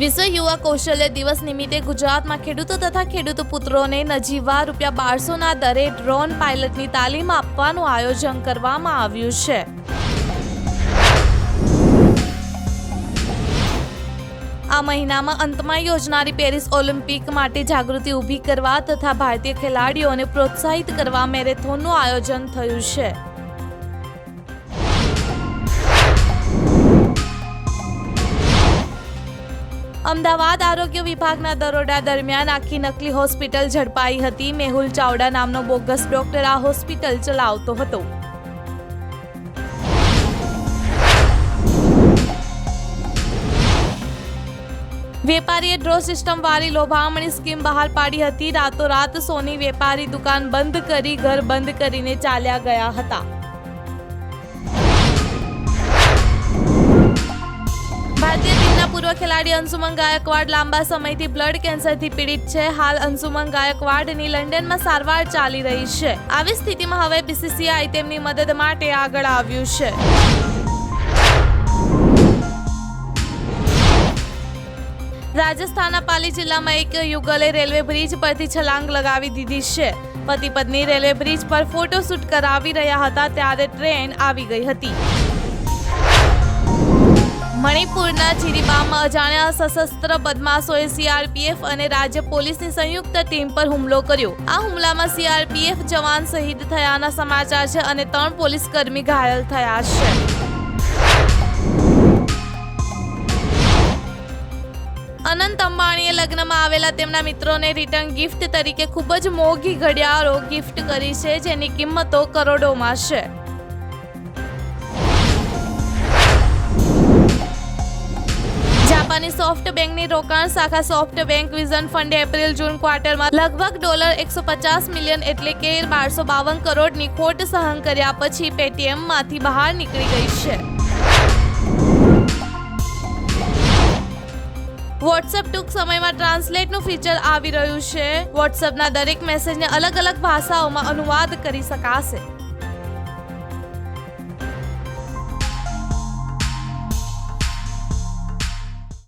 વિશ્વ યુવા કૌશલ્ય દિવસ નિમિત્તે ગુજરાતમાં ખેડૂતો તથા ખેડૂત પુત્રોને નજીવા રૂપિયા બારસોના દરે ડ્રોન પાયલટની તાલીમ આપવાનું આયોજન કરવામાં આવ્યું છે. આ મહિનામાં અંતમાં યોજનારી પેરિસ ઓલિમ્પિક માટે જાગૃતિ ઊભી કરવા તથા ભારતીય ખેલાડીઓને પ્રોત્સાહિત કરવા મેરેથોનનું આયોજન થયું છે. અમદાવાદ આરોગ્ય વિભાગના દરોડા દરમિયાન આખી નકલી હોસ્પિટલ ઝડપાઈ હતી. મેહુલ ચાવડા નામનો બોગસ ડોક્ટર આ હોસ્પિટલ ચલાવતો હતો. વેપારીએ ડ્રો સિસ્ટમ વાળી લોભામણી સ્કીમ બહાર પાડી હતી. રાતોરાત સોની વેપારી દુકાન બંધ કરી ઘર બંધ કરીને ચાલ્યા ગયા હતા. ટીમના પૂર્વ ખેલાડી અંશુમન ગાયકવાડ લાંબા સમયથી બ્લડ કેન્સરથી પીડિત છે. હાલ અંશુમન ગાયકવાડની લંડનમાં સારવાર ચાલી રહી છે. આવી સ્થિતિમાં હવે બીસીસીઆઈ તેમની મદદ માટે આગળ આવ્યું છે. રાજસ્થાનના પાલી જિલ્લામાં એક યુગલે રેલવે બ્રિજ પરથી છલાંગ લગાવી દીધી છે. પતિ પત્ની રેલવે બ્રિજ પર ફોટોશૂટ કરાવી રહ્યા હતા ત્યારે ટ્રેન આવી ગઈ હતી. મણિપુરના જીરીબામાં અજાણ્યા સશસ્ત્ર બદમાશોએ સીઆરપીએફ અને રાજ્ય પોલીસની સંયુક્ત ટીમ પર હુમલો કર્યો. આ હુમલામાં સીઆરપીએફ જવાન શહીદ થયાના સમાચાર છે અને ત્રણ પોલીસ કર્મી ઘાયલ થયા છે. અનંત અંબાણીએ લગ્નમાં આવેલા તેમના મિત્રોને રિટર્ન ગિફ્ટ તરીકે ખૂબ જ મોંઘી ઘડિયાળો ગિફ્ટ કરી છે, જેની કિંમતો કરોડોમાં છે. જાપાની સોફ્ટ બેંકની રોકાણ શાખા સોફ્ટ બેંક વિઝન ફંડે એપ્રિલ, જૂન ક્વાર્ટરમાં લગભગ ડોલર એકસો પચાસ મિલિયન એટલે કે બારસો બાવન કરોડની ખોટ સહન કર્યા પછી પેટીએમમાંથી બહાર નીકળી ગઈ છે. વોટ્સએપ ટૂંક સમયમાં ટ્રાન્સલેટનું ફીચર આવી રહ્યું છે. વોટ્સએપના દરેક મેસેજને અલગ અલગ ભાષાઓમાં અનુવાદ કરી શકાશે.